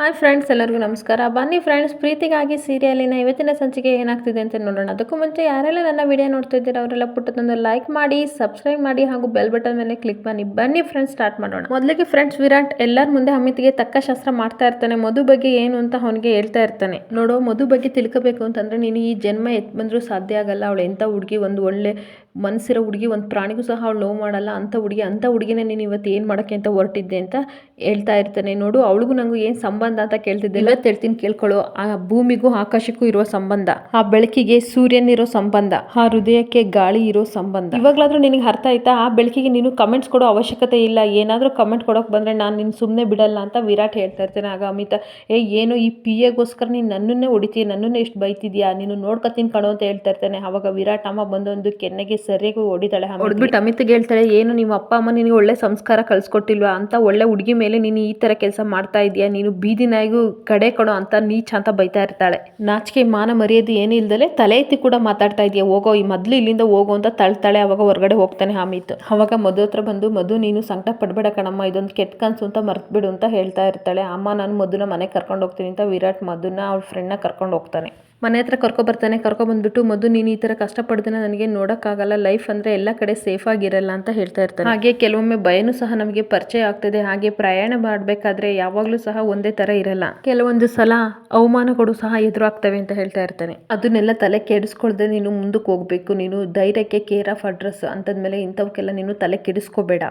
Hi friends, ಎಲ್ಲರಿಗೂ ನಮಸ್ಕಾರ. ಬನ್ನಿ ಫ್ರೆಂಡ್ಸ್, ಪ್ರೀತಿಗಾಗಿ ಸೀರಿಯಲಿನ ಇವತ್ತಿನ ಸಂಚಿಕೆ ಏನಾಗ್ತಿದೆ ಅಂತ ನೋಡೋಣ. ಅದಕ್ಕೂ ಮುಂಚೆ ಯಾರೆಲ್ಲ ನನ್ನ ವಿಡಿಯೋ ನೋಡ್ತಾ ಇದ್ದೀರಾ, ಅವರೆಲ್ಲ ಪುಟ್ಟದೊಂದು ಲೈಕ್ ಮಾಡಿ ಸಬ್ಸ್ಕ್ರೈಬ್ ಮಾಡಿ ಹಾಗೂ ಬೆಲ್ ಬಟನ್ ಮೇಲೆ ಕ್ಲಿಕ್ ಬನ್ನಿ. ಬನ್ನಿ ಫ್ರೆಂಡ್ಸ್ ಸ್ಟಾರ್ಟ್ ಮಾಡೋಣ. ಮೊದಲಿಗೆ ಫ್ರೆಂಡ್ಸ್ ವಿರಾಟ್ ಎಲ್ಲರ ಮುಂದೆ ಅಮಿತ್ಗೆ ತಕ್ಕ ಶಾಸ್ತ್ರ ಮಾಡ್ತಾ ಇರ್ತಾನೆ. ಮಧು ಬಗ್ಗೆ ಏನು ಅಂತ ಅವನಿಗೆ ಹೇಳ್ತಾ ಇರ್ತಾನೆ. ನೋಡೋ, ಮಧು ಬಗ್ಗೆ ತಿಳ್ಕೋಬೇಕು ಅಂತಂದ್ರೆ ನೀನು ಈ ಜನ್ಮ ಎತ್ ಬಂದರೂ ಸಾಧ್ಯ ಆಗಲ್ಲ. ಅವಳು ಎಂಥ ಹುಡುಗಿ, ಒಂದು ಒಳ್ಳೆ ಮನಸ್ಸಿರೋ ಹುಡುಗಿ ಒಂದು ಪ್ರಾಣಿಗೂ ಸಹ ಅವಳು ನೋವು ಮಾಡಲ್ಲ ಅಂಥ ಹುಡುಗಿ ಅಂಥ ಹುಡುಗಿನೇ ನೀನು ಇವತ್ತು ಏನು ಮಾಡೋಕ್ಕೆ ಅಂತ ಹೊರಟಿದ್ದೆ ಅಂತ ಹೇಳ್ತಾ ಇರ್ತಾನೆ. ನೋಡು, ಅವಳಿಗೂ ನನಗೂ ಏನು ಸಂಬಂಧ ಅಂತ ಕೇಳ್ತಿದ್ದೆ. ಇವತ್ತು ಹೇಳ್ತೀನಿ ಕೇಳ್ಕೊಳ್ಳೋ, ಆ ಭೂಮಿಗೂ ಆಕಾಶಕ್ಕೂ ಇರೋ ಸಂಬಂಧ, ಆ ಬೆಳಕಿಗೆ ಸೂರ್ಯನಿರೋ ಸಂಬಂಧ, ಆ ಹೃದಯಕ್ಕೆ ಗಾಳಿ ಇರೋ ಸಂಬಂಧ. ಇವಾಗಲಾದರೂ ನಿನಗೆ ಅರ್ಥ ಆಯ್ತಾ? ಆ ಬೆಳಕಿಗೆ ನೀನು ಕಮೆಂಟ್ಸ್ ಕೊಡೋ ಅವಶ್ಯಕತೆ ಇಲ್ಲ. ಏನಾದರೂ ಕಮೆಂಟ್ ಕೊಡೋಕೆ ಬಂದರೆ ನಾನು ನಿನ್ನ ಸುಮ್ಮನೆ ಬಿಡಲ್ಲ ಅಂತ ವಿರಾಟ್ ಹೇಳ್ತಾ ಇರ್ತಾನೆ. ಆಗ ಅಮಿತ, ಏ, ಏನು ಈ ಪಿ ಎಗೋಸ್ಕರ ನೀನು ನನ್ನನ್ನೇ ಹೊಡಿತೀಯ? ನನ್ನನ್ನೇ ಎಷ್ಟು ಬೈತಿದ್ಯಾ? ನೀನು ನೋಡ್ಕೊತೀನಿ ಕಣೋ ಅಂತ ಹೇಳ್ತಾ ಇರ್ತಾನೆ. ಅವಾಗ ವಿರಾಟ್ ಅಮ್ಮ ಬಂದೊಂದು ಕೆನ್ನೆಗೆ ಸರಿಯಾಗಿ ಹೊಡಿತಾಳೆ ಹೊಡೆದ್ಬಿಟ್ಟು ಅಮಿತ್ಗೆ ಹೇಳ್ತಾಳೆ ಏನು ನಿಮ್ಮ ಅಪ್ಪ, ಅಮ್ಮ ನಿನಗೆ ಒಳ್ಳೆ ಸಂಸ್ಕಾರ ಕಳ್ಸಿಕೊಟ್ಟಿಲ್ವಾ? ಅಂತ ಒಳ್ಳೆ ಹುಡುಗಿ ಮೇಲೆ ನೀನು ಈ ಥರ ಕೆಲಸ ಮಾಡ್ತಾ ಇದೀಯಾ ನೀನು ಬೀದಿ ನಾಯಿಗೂ ಕಡೆ ಕೊಡೋ ಅಂತ ನೀಚ ಅಂತ ಬೈತಾ ಇರ್ತಾಳೆ. ನಾಚಿಕೆ, ಮಾನ ಮರ್ಯಾದೆ ಏನಿಲ್ದಲೆ ತಲೆ ಎತ್ತಿ ಕೂಡ ಮಾತಾಡ್ತಾ ಇದೆಯಾ? ಹೋಗೋ, ಈ ಮೊದಲು ಇಲ್ಲಿಂದ ಹೋಗೋ ಅಂತ ತಳ್ತಾಳೆ, ಅವಾಗ ಹೊರಗಡೆ ಹೋಗ್ತಾನೆ ಅಮಿತ್. ಅವಾಗ ಮಧು ಹತ್ರ ಬಂದು, ಮಧು, ನೀನು ಸಂಕಟ ಪಡಬೇಡ ಕಣಮ್ಮ, ಇದೊಂದು ಕೆಟ್ಟ ಕನಸು ಅಂತ ಮರ್ತ್ಬಿಡು ಅಂತ ಹೇಳ್ತಾ ಇರ್ತಾಳೆ. ಅಮ್ಮ, ನಾನು ಮಧುನ ಮನೆಗೆ ಕರ್ಕೊಂಡು ಹೋಗ್ತೀನಿ ಅಂತ ವಿರಾಟ್ ಮಧುನ ಅವ್ಳ ಫ್ರೆಂಡ್ನ ಕರ್ಕೊಂಡು ಹೋಗ್ತಾನೆ. ಮನೆ ಹತ್ರ ಕರ್ಕೊಬರ್ತಾನೆ ಕರ್ಕೊಬಂದ್ಬಿಟ್ಟು ಮಧು ನೀನು ಈ ಥರ ಕಷ್ಟಪಡ್ದೇನೆ ನನಗೆ ನೋಡೋಕ್ಕಾಗಲ್ಲ ಲೈಫ್ ಅಂದರೆ ಎಲ್ಲ ಕಡೆ ಸೇಫ್ ಆಗಿರಲ್ಲ ಅಂತ ಹೇಳ್ತಾ ಇರ್ತಾರೆ ಹಾಗೆ ಕೆಲವೊಮ್ಮೆ ಭಯನೂ ಸಹ ನಮಗೆ ಪರಿಚಯ ಆಗ್ತದೆ, ಹಾಗೆ ಪ್ರಯಾಣ ಮಾಡಬೇಕಾದ್ರೆ ಯಾವಾಗಲೂ ಸಹ ಒಂದೇ ಥರ ಇರಲ್ಲ. ಕೆಲವೊಂದು ಸಲ ಅವಮಾನಗಳು ಸಹ ಎದುರಾಗ್ತವೆ ಅಂತ ಹೇಳ್ತಾ ಇರ್ತಾನೆ. ಅದನ್ನೆಲ್ಲ ತಲೆ ಕೆಡಿಸ್ಕೊಳ್ದೆ ನೀನು ಮುಂದಕ್ಕೆ ಹೋಗಬೇಕು, ನೀನು ಧೈರ್ಯಕ್ಕೆ ಕೇರ್ ಆಫ್ ಅಡ್ರೆಸ್ ಅಂತಂದ್ಮೇಲೆ ಇಂಥವಕ್ಕೆಲ್ಲ ನೀನು ತಲೆ ಕೆಡಿಸ್ಕೋಬೇಡ.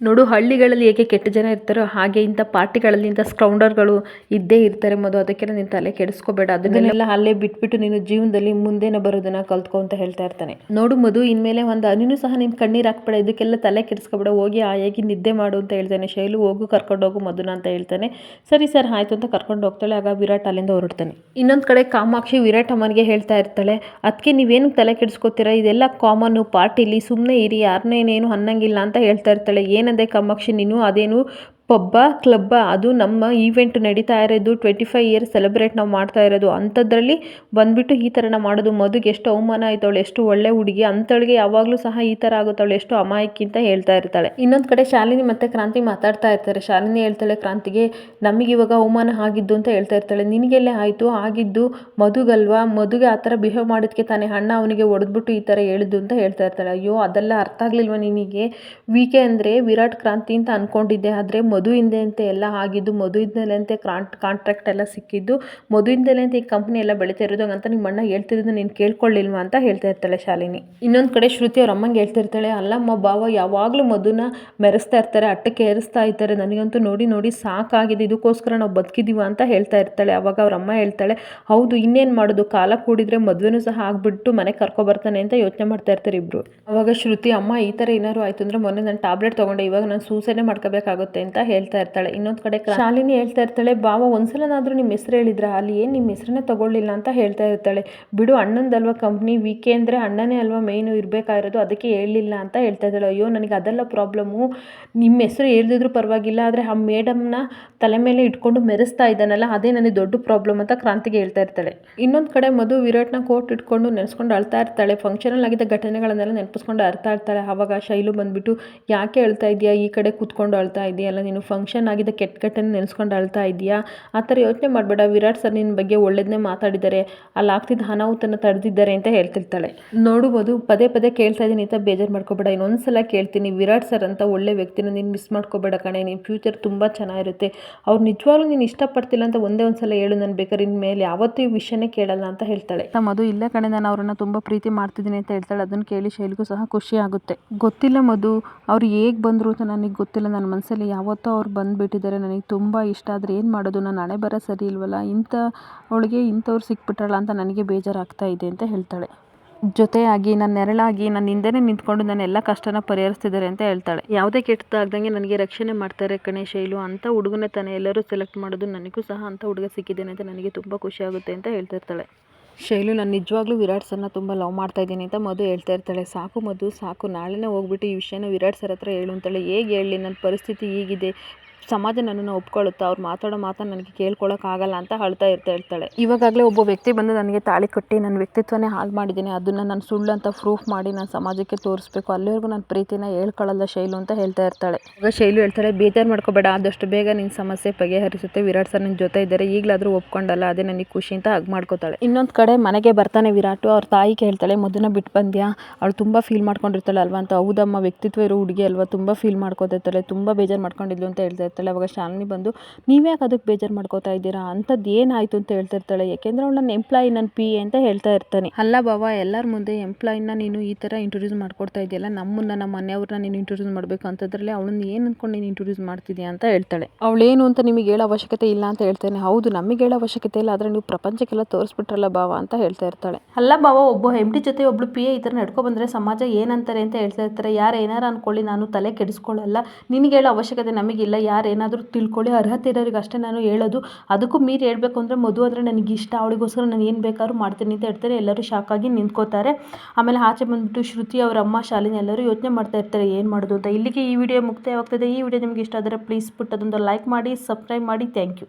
ನೋಡು ಹಳ್ಳಿಗಳಲ್ಲಿ ಹೇಗೆ ಕೆಟ್ಟ ಜನ ಇರ್ತಾರೋ ಹಾಗೆ ಇಂಥ ಪಾರ್ಟಿಗಳಲ್ಲಿ ಇಂಥ ಸ್ಕೌಂಡರ್ಗಳು ಇದ್ದೇ ಇರ್ತಾರೆ ಮದು ಅದಕ್ಕೆಲ್ಲ ನೀನು ತಲೆ ಕೆಡಿಸ್ಕೋಬೇಡ. ಅದನ್ನೆಲ್ಲ ಅಲ್ಲೇ ಬಿಟ್ಬಿಟ್ಟು ನೀನು ಜೀವನದಲ್ಲಿ ಮುಂದೆನೇ ಬರೋದನ್ನ ಕಲ್ತ್ಕೋ ಅಂತ ಹೇಳ್ತಾ ಇರ್ತಾನೆ. ನೋಡು ಮಧು ಇನ್ಮೇಲೆ ಒಂದು ಅನಿನೂ ಸಹ ನೀನು ಕಣ್ಣೀರು ಹಾಕ್ಬೇಡ. ಇದಕ್ಕೆಲ್ಲ ತಲೆ ಕೆಡಿಸ್ಕೋಬೇಡ. ಹೋಗಿ ಆಯಾಗಿ ನಿದ್ದೆ ಮಾಡು ಅಂತ ಹೇಳ್ತಾನೆ. ಶೈಲು ಹೋಗು ಕರ್ಕೊಂಡೋಗು ಮಧುನ ಅಂತ ಹೇಳ್ತಾನೆ. ಸರಿ ಸರ್ ಆಯ್ತು ಅಂತ ಕರ್ಕೊಂಡು ಹೋಗ್ತಾಳೆ. ಆಗ ವಿರಾಟ್ ಅಲ್ಲಿಂದ ಹೊರಡ್ತಾನೆ. ಇನ್ನೊಂದು ಕಡೆ ಕಾಮಾಕ್ಷಿ ವಿರಾಟ್ ಅಮ್ಮನಿಗೆ ಹೇಳ್ತಾ ಇರ್ತಾಳೆ ಅದಕ್ಕೆ ನೀವೇನು ತಲೆ ಕೆಡಿಸ್ಕೋತೀರಾ? ಇದೆಲ್ಲ ಕಾಮನ್ನು ಪಾರ್ಟಿಲಿ ಸುಮ್ಮನೆ ಇರಿ. ಯಾರನ್ನೇನೇನು ಅನ್ನಂಗಿಲ್ಲ ಅಂತ ಹೇಳ್ತಾ ಇರ್ತಾಳೆ. ಏನಂದೆ ಕಾಮಾಕ್ಷಿ ನೀನು ಅದೇನು ಪಬ್ಬ, ಕ್ಲಬ್ಬ ಅದು ನಮ್ಮ ಈವೆಂಟ್ ನಡೀತಾ ಇರೋದು ಟ್ವೆಂಟಿ ಫೈವ್ ಇಯರ್ಸ್ ಸೆಲೆಬ್ರೇಟ್ ನಾವು ಮಾಡ್ತಾ ಇರೋದು. ಅಂಥದ್ರಲ್ಲಿ ಬಂದುಬಿಟ್ಟು ಈ ಥರನ ಮಾಡೋದು. ಮದುಗೆ ಎಷ್ಟು ಅವಮಾನ ಆಯ್ತವಳು, ಎಷ್ಟು ಒಳ್ಳೆ ಹುಡುಗಿ ಅಂಥಳಿಗೆ ಯಾವಾಗಲೂ ಸಹ ಈ ಥರ ಆಗುತ್ತವಳು, ಎಷ್ಟು ಅಮಾಯಕಿ ಅಂತ ಹೇಳ್ತಾ ಇರ್ತಾಳೆ. ಇನ್ನೊಂದು ಕಡೆ ಶಾಲಿನಿ ಮತ್ತೆ ಕ್ರಾಂತಿ ಮಾತಾಡ್ತಾ ಇರ್ತಾರೆ. ಶಾಲಿನಿ ಹೇಳ್ತಾಳೆ, ಕ್ರಾಂತಿಗೆ ನಮಗೆ ಇವಾಗ ಅವಮಾನ ಆಗಿದ್ದು ಅಂತ ಹೇಳ್ತಾ ಇರ್ತಾಳೆ. ನಿನಗೆಲ್ಲೇ ಆಯಿತು, ಆಗಿದ್ದು ಮದುಗಲ್ವಾ? ಮದುಗೆ ಆ ಥರ ಬಿಹೇವ್ ಮಾಡೋದಕ್ಕೆ ತಾನೇ ಅಣ್ಣ ಅವನಿಗೆ ಹೊಡೆದ್ಬಿಟ್ಟು ಈ ಥರ ಹೇಳಿದ್ದು ಅಂತ ಹೇಳ್ತಾ ಇರ್ತಾಳೆ. ಅಯ್ಯೋ, ಅದೆಲ್ಲ ಅರ್ಥ ಆಗಲಿಲ್ವ ನಿನಗೆ? ವಿಕೆ ಅಂದರೆ ವಿರಾಟ್ ಕ್ರಾಂತಿ ಅಂತ ಅಂದ್ಕೊಂಡಿದ್ದೆ ಆದರೆ ಮದುವಿಂದೆ ಅಂತ ಎಲ್ಲ ಆಗಿದ್ದು ಮದುವಿಂದಲೇ ಅಂತ ಕ್ರಾಂಟ್ ಕಾಂಟ್ರಾಕ್ಟ್ ಎಲ್ಲ ಸಿಕ್ಕಿದ್ದು, ಮದುವಿಂದಲೇ ಅಂತ ಈ ಕಂಪ್ನಿ ಎಲ್ಲ ಬೆಳೀತಾ ಇರೋದು ಅಂತ ನಿಮ್ಮ ಅಣ್ಣ ಹೇಳ್ತಿರೋದು ನೀನು ಕೇಳ್ಕೊಳ್ಳಿಲ್ವಾ ಅಂತ ಹೇಳ್ತಾ ಇರ್ತಾಳೆ ಶಾಲಿನಿ. ಇನ್ನೊಂದು ಕಡೆ ಶ್ರುತಿ ಅವ್ರ ಅಮ್ಮಂಗೆ ಹೇಳ್ತಿರ್ತಾಳೆ ಅಲ್ಲಮ್ಮ ಭಾವ, ಯಾವಾಗಲೂ ಮಧುನ ಮೆರೆಸ್ತಾ ಇರ್ತಾರೆ, ಅಟ್ಟಕ್ಕೆ ಏರಿಸ್ತಾ ಇರ್ತಾರೆ ನನಗಂತೂ ನೋಡಿ ನೋಡಿ ಸಾಕಾಗಿದೆ, ಇದಕ್ಕೋಸ್ಕರ ನಾವು ಬದುಕಿದ್ದೀವ ಅಂತ ಹೇಳ್ತಾ ಇರ್ತಾಳೆ. ಅವಾಗ ಅವ್ರ ಅಮ್ಮ ಹೇಳ್ತಾಳೆ, ಹೌದು, ಇನ್ನೇನು ಮಾಡೋದು? ಕಾಲ ಕೂಡಿದ್ರೆ ಮದುವೆನೂ ಸಹ ಆಗಿಬಿಟ್ಟು ಮನೆಗೆ ಕರ್ಕೊಬರ್ತಾನೆ ಅಂತ ಯೋಚನೆ ಮಾಡ್ತಾ ಇರ್ತಾರೆ ಇಬ್ಬರು ಅವಾಗ ಶ್ರುತಿ, ಅಮ್ಮ, ಈ ಥರ ಏನಾದ್ರು ಆಯಿತು ಅಂದರೆ ಮೊನ್ನೆ ನಾನು ಟ್ಯಾಬ್ಲೆಟ್ ತೊಗೊಂಡೆ, ಇವಾಗ ನಾನು ಸೂಸೈಡೇ ಮಾಡ್ಕೋಬೇಕಾಗುತ್ತೆ ಅಂತ ಹೇಳ್ತಾ ಇರ್ತಾಳೆ. ಇನ್ನೊಂದು ಕಡೆ ಶಾಲಿನಿ ಹೇಳ್ತಾ ಇರ್ತಾಳೆ, ಬಾವ, ಒಂದ್ಸಲನಾದ್ರೂ ನಿಮ್ಮ ಹೆಸರು ಹೇಳಿದ್ರ? ಅಲ್ಲಿ ಏನು ನಿಮ್ಮ ಹೆಸರನ್ನೇ ತಗೊಳ್ಳಿಲ್ಲ ಅಂತ ಹೇಳ್ತಾ ಇರ್ತಾಳೆ. ಬಿಡು, ಅಣ್ಣಂದಲ್ವ ಕಂಪ್ನಿ ವೀಕೆ ಅಂದರೆ ಅಣ್ಣನೇ ಅಲ್ವಾ ಮೇಯ್ನು ಇರಬೇಕಾಗಿರೋದು ಅದಕ್ಕೆ ಹೇಳಲಿಲ್ಲ ಅಂತ ಹೇಳ್ತಾ ಇದ್ದಾಳೆ. ಅಯ್ಯೋ, ನನಗೆ ಅದೆಲ್ಲ ಪ್ರಾಬ್ಲಮ್ಮು ನಿಮ್ಮ ಹೆಸರು ಹೇಳ್ದಿದ್ರು ಪರವಾಗಿಲ್ಲ, ಆದರೆ ಆ ಮೇಡಮ್ನ ತಲೆ ಮೇಲೆ ಇಟ್ಕೊಂಡು ಮೆರೆಸ್ತಾ ಇದ್ದಾನಲ್ಲ, ಅದೇ ನನಗೆ ದೊಡ್ಡ ಪ್ರಾಬ್ಲಮ್ ಅಂತ ಕ್ರಾಂತಿಗೆ ಹೇಳ್ತಾ ಇರ್ತಾಳೆ. ಇನ್ನೊಂದು ಕಡೆ ಮಧು ವಿರಾಟ್ನ ಕೋಟ್ ಇಟ್ಕೊಂಡು ನೆನೆಸ್ಕೊಂಡು ಅಳ್ತಾ ಇರ್ತಾಳೆ. ಫಂಕ್ಷನಲ್ಲಿ ಆಗಿದ್ದ ಘಟನೆಗಳನ್ನೆಲ್ಲ ನೆನಪಿಸ್ಕೊಂಡು ಅಳ್ತಾ ಇರ್ತಾಳೆ. ಆವಾಗ ಶೈಲು ಬಂದ್ಬಿಟ್ಟು, ಯಾಕೆ ಅಳ್ತಾ ಇದೆಯಾ? ಈ ಕಡೆ ಕೂತ್ಕೊಂಡು ಅಳ್ತಾ ಇದೆಯಲ್ಲ ನೀನು ಫಂಕ್ಷನ್ ಆಗಿದ್ದ ಕೆಟ್ಟ ಕೆಟ್ಟನ್ನು ನೆನೆಸ್ಕೊಂಡು ಅಳ್ತಾ ಇದೆಯಾ ಆ ಥರ ಯೋಚನೆ ಮಾಡಬೇಡ. ವಿರಾಟ್ ಸರ್ ನಿನ್ನ ಬಗ್ಗೆ ಒಳ್ಳೇದನ್ನೇ ಮಾತಾಡಿದ್ದಾರೆ. ಅಲ್ಲಿ ಆಗ್ತಿದ್ದ ಅನಾಹುತನ ತಡೆದಿದ್ದಾರೆ ಅಂತ ಹೇಳ್ತಿರ್ತಾಳೆ. ನೋಡ್ಬೋದು, ಪದೇ ಪದೇ ಕೇಳ್ತಾ ಇದ್ದೀನಿ ಅಂತ ಬೇಜಾರು ಮಾಡ್ಕೋಬೇಡ. ಇನ್ನೊಂದ್ಸಲ ಕೇಳ್ತೀನಿ. ವಿರಾಟ್ ಸರ್ ಅಂತ ಒಳ್ಳೆ ವ್ಯಕ್ತಿನ ನೀನು ಮಿಸ್ ಮಾಡ್ಕೋಬೇಡ ಕಣೆ. ನಿನ್ನ ಫ್ಯೂಚರ್ ತುಂಬ ಚೆನ್ನಾಗಿರುತ್ತೆ. ಅವ್ರು ನಿಜವಾಗ್ಲೂ ನೀನು ಇಷ್ಟಪಡ್ತಿಲ್ಲ ಅಂತ ಒಂದೇ ಒಂದ್ಸಲ ಹೇಳು ನಾನು ಬೇಕಾದ್ರೆ ಇನ್ಮೇಲೆ ಯಾವತ್ತೂ ಈ ವಿಷಯನೇ ಕೇಳಲ್ಲ ಅಂತ ಹೇಳ್ತಾಳೆ. ಮಧು, ಇಲ್ಲ ಕಣೆ. ನಾನು ಅವ್ರನ್ನ ತುಂಬ ಪ್ರೀತಿ ಮಾಡ್ತಿದ್ದೀನಿ ಅಂತ ಹೇಳ್ತಾಳೆ. ಅದನ್ನು ಕೇಳಿ ಶೈಲಿಗೂ ಸಹ ಖುಷಿ ಆಗುತ್ತೆ. ಗೊತ್ತಿಲ್ಲ ಮಧು, ಅವ್ರು ಹೇಗೆ ಬಂದರು ಅಂತ ನನಗೆ ಗೊತ್ತಿಲ್ಲ. ನನ್ನ ಮನಸ್ಸಲ್ಲಿ ಯಾವತ್ತೋ ಅವ್ರು ಬಂದುಬಿಟ್ಟಿದ್ದಾರೆ. ನನಗೆ ತುಂಬ ಇಷ್ಟ. ಆದರೆ ಏನು ಮಾಡೋದು? ನಾನು ನಾಳೆ ಬರೋ ಸರಿ ಇಲ್ವಲ್ಲ? ಇಂಥ ಅವಳಿಗೆ ಇಂಥವ್ರು ಸಿಕ್ಬಿಟ್ರಲ್ಲ ಅಂತ ನನಗೆ ಬೇಜಾರಾಗ್ತಾ ಇದೆ ಅಂತ ಹೇಳ್ತಾಳೆ. ಜೊತೆಯಾಗಿ ನನ್ನ ನೆರಳಾಗಿ ನನ್ನ ಹಿಂದೆನೇ ನಿಂತ್ಕೊಂಡು ನನ್ನ ಎಲ್ಲ ಕಷ್ಟನ ಪರಿಹರಿಸ್ತಿದ್ದಾರೆ ಅಂತ ಹೇಳ್ತಾಳೆ. ಯಾವುದೇ ಕೆಟ್ಟದಾಗ್ದಂಗೆ ನನಗೆ ರಕ್ಷಣೆ ಮಾಡ್ತಾರೆ ಕಣೆ ಶೈಲು. ಅಂಥ ಹುಡುಗನೇ ತಾನೇ ಎಲ್ಲರೂ ಸೆಲೆಕ್ಟ್ ಮಾಡೋದು ನನಗೂ ಸಹ ಅಂಥ ಹುಡುಗ ಸಿಕ್ಕಿದ್ದೇನೆ ಅಂತ ನನಗೆ ತುಂಬ ಖುಷಿ ಆಗುತ್ತೆ ಅಂತ ಹೇಳ್ತಿರ್ತಾಳೆ. ಶೈಲು, ನಾನು ನಿಜವಾಗ್ಲೂ ವಿರಾಟ್ ಸರ್ನ ತುಂಬ ಲವ್ ಮಾಡ್ತಾ ಇದ್ದೀನಿ ಅಂತ ಮಧು ಹೇಳ್ತಾ ಇರ್ತಾಳೆ. ಸಾಕು ಮಧು, ಸಾಕು, ನಾಳೆನೇ ಹೋಗ್ಬಿಟ್ಟು ಈ ವಿಷಯನ ವಿರಾಟ್ ಸರ್ ಹತ್ರ ಹೇಳು ಅಂತಾಳೆ. ಹೇಗೆ ಹೇಳಲಿ? ನನ್ನ ಪರಿಸ್ಥಿತಿ ಹೀಗಿದೆ. ಸಮಾಜ ನನ್ನನ್ನು ಒಪ್ಕೊಳ್ಳುತ್ತಾ ಅವ್ರು ಮಾತಾಡೋ ಮಾತನ್ನು ನನಗೆ ಕೇಳ್ಕೊಳ್ಳೋಕ್ಕಾಗಲ್ಲ ಅಂತ ಅಳ್ತಾ ಇರ್ತಾ ಇರ್ತಾಳೆ. ಇವಾಗಲೇ ಒಬ್ಬ ವ್ಯಕ್ತಿ ಬಂದು ನನಗೆ ತಾಳಿ ಕಟ್ಟಿ ನನ್ನ ವ್ಯಕ್ತಿತ್ವನೇ ಹಾಳು ಮಾಡಿದ್ದೀನಿ ಅದನ್ನು ನಾನು ಸುಳ್ಳು ಅಂತ ಪ್ರೂಫ್ ಮಾಡಿ ನಾನು ಸಮಾಜಕ್ಕೆ ತೋರಿಸ್ಬೇಕು ಅಲ್ಲಿವರೆಗೂ ನನ್ನ ಪ್ರೀತಿನ ಹೇಳ್ಕೊಳ್ಳಲ್ಲ ಶೈಲು ಅಂತ ಹೇಳ್ತಾ ಇರ್ತಾಳೆ. ಇವಾಗ ಶೈಲು ಹೇಳ್ತಾಳೆ ಬೇಜಾರು ಮಾಡ್ಕೋಬೇಡ ಆದಷ್ಟು ಬೇಗ ನಿನ್ನ ಸಮಸ್ಯೆ ಬಗೆಹರಿಸುತ್ತೆ ವಿರಾಟ್ ಸರ್ ನಿನ್ನ ಜೊತೆ ಇದ್ದಾರೆ ಈಗಲಾದರೂ ಒಪ್ಕೊಂಡಲ್ಲ ಅದೇ ನನಗೆ ಖುಷಿ ಅಂತ ಹಾಗೆ ಮಾಡ್ಕೋತಾಳೆ. ಇನ್ನೊಂದು ಕಡೆ ಮನೆಗೆ ಬರ್ತಾನೆ ವಿರಾಟು ಅವ್ರ ತಾಯಿ ಕೇಳ್ತಾಳೆ ಮೊದಲ ಬಿಟ್ಟು ಬಂದ್ಯಾ? ಅವಳು ತುಂಬ ಫೀಲ್ ಮಾಡ್ಕೊಂಡಿರ್ತಾಳೆ ಅಲ್ವಾ ಅಂತ ಹೌದಮ್ಮ ವ್ಯಕ್ತಿತ್ವ ಇರೋ ಹುಡುಗಿ ಅಲ್ವಾ? ತುಂಬ ಫೀಲ್ ಮಾಡ್ಕೋತಿರ್ತಾಳೆ ತುಂಬ ಬೇಜಾರು ಮಾಡ್ಕೊಂಡಿದ್ಲು ಅಂತ ಹೇಳ್ತಾ ಇರ್ತಾಳೆ ಅವಾಗ ಶಾಲಿನಿ ಬಂದು, ನೀವ್ಯಾಕೆ ಅದಕ್ಕೆ ಬೇಜಾರು ಮಾಡ್ಕೋತಾ ಇದ್ದೀರಾ? ಅಂಥದ್ದು ಏನಾಯಿತು ಅಂತ ಹೇಳ್ತಾ ಇರ್ತಾಳೆ ಯಾಕೆಂದ್ರೆ ಅವಳು ನನ್ನ ಎಂಪ್ಲಾಯಿ ನನ್ನ ಪಿ ಎ ಅಂತ ಹೇಳ್ತಾ ಇರ್ತಾನೆ. ಅಲ್ಲ ಬಾವ, ಎಲ್ಲರ ಮುಂದೆ ಎಂಪ್ಲಾಯಿನ ನೀನು ಈ ಥರ ಇಂಟ್ರೊಡ್ಯೂಸ್ ಮಾಡ್ಕೊಡ್ತಾ ಇದೆಯಲ್ಲ ನಮ್ಮನ್ನ, ನಮ್ಮ ಮನೆಯವ್ರನ್ನ ನೀನು ಇಂಟ್ರೊಡ್ಯೂಸ್ ಮಾಡಬೇಕು ಅಂತದ್ರಲ್ಲಿ ಅವಳನ್ನ ಏನು ಅಂದ್ಕೊಂಡು ನೀನು ಇಂಟ್ರೊಡ್ಯೂಸ್ ಮಾಡ್ತಿದ್ಯಾ ಅಂತ ಹೇಳ್ತಾಳೆ. ಅವಳೇನು ಅಂತ ನಿಮಗೆ ಹೇಳೋ ಅವಶ್ಯಕತೆ ಇಲ್ಲ ಅಂತ ಹೇಳ್ತಾನೆ. ಹೌದು, ನಮಗೆ ಹೇಳೋ ಅವಶ್ಯಕತೆ ಇಲ್ಲ, ಆದರೆ ನೀವು ಪ್ರಪಂಚಕ್ಕೆಲ್ಲ ತೋರಿಸ್ಬಿಟ್ರಲ್ಲ ಬಾವ, ಅಂತ ಹೇಳ್ತಾ ಇರ್ತಾಳೆ. ಅಲ್ಲ ಬಾವ, ಒಬ್ಬ ಡಿ ಜೊತೆ ಒಬ್ಳು ಪಿ ಎ ಈ ಥರ ನಡ್ಕೊ ಬಂದರೆ ಸಮಾಜ ಏನಂತಾರೆ ಅಂತ ಹೇಳ್ತಾ ಇರ್ತಾರೆ. ಯಾರು ಏನಾರು ಅನ್ಕೊಳ್ಳಿ, ನಾನು ತಲೆ ಕೆಡಿಸ್ಕೊಳ್ಳಲ್ಲ. ನಿನಗೆ ಹೇಳೋ ಅವಶ್ಯಕತೆ ನಮಗಿಲ್ಲ. ಯಾರು ಏನಾದರೂ ತಿಳ್ಕೊಳ್ಳಿ, ಅರ್ಹತೆ ಇರೋರಿಗೆ ಅಷ್ಟೇ ನಾನು ಹೇಳೋದು. ಅದಕ್ಕೂ ಮೀರಿ ಹೇಳಬೇಕು ಅಂದರೆ ಮಧು ಅಂದರೆ ನನಗೆ ಇಷ್ಟ, ಅವಳಿಗೋಸ್ಕರ ನಾನು ಏನು ಬೇಕಾದ್ರೂ ಮಾಡ್ತೀನಿ ಅಂತ ಹೇಳ್ತಾರೆ. ಎಲ್ಲರೂ ಶಾಕಾಗಿ ನಿಂತ್ಕೋತಾರೆ ಆಮೇಲೆ ಆಚೆ ಬಂದುಬಿಟ್ಟು ಶ್ರುತಿ ಅವರ ಅಮ್ಮ, ಶಾಲಿನಿ ಎಲ್ಲರೂ ಯೋಚನೆ ಮಾಡ್ತಾ ಇರ್ತಾರೆ, ಏನು ಮಾಡೋದು ಅಂತ. ಇಲ್ಲಿಗೆ ಈ ವಿಡಿಯೋ ಮುಕ್ತಾಯವಾಗ್ತದೆ. ಈ ವಿಡಿಯೋ ನಿಮಗೆ ಇಷ್ಟ ಆದರೆ ಪ್ಲೀಸ್ ಪುಟ್ಟದೊಂದು ಲೈಕ್ ಮಾಡಿ ಸಬ್ಸ್ಕ್ರೈಬ್ ಮಾಡಿ. Thank you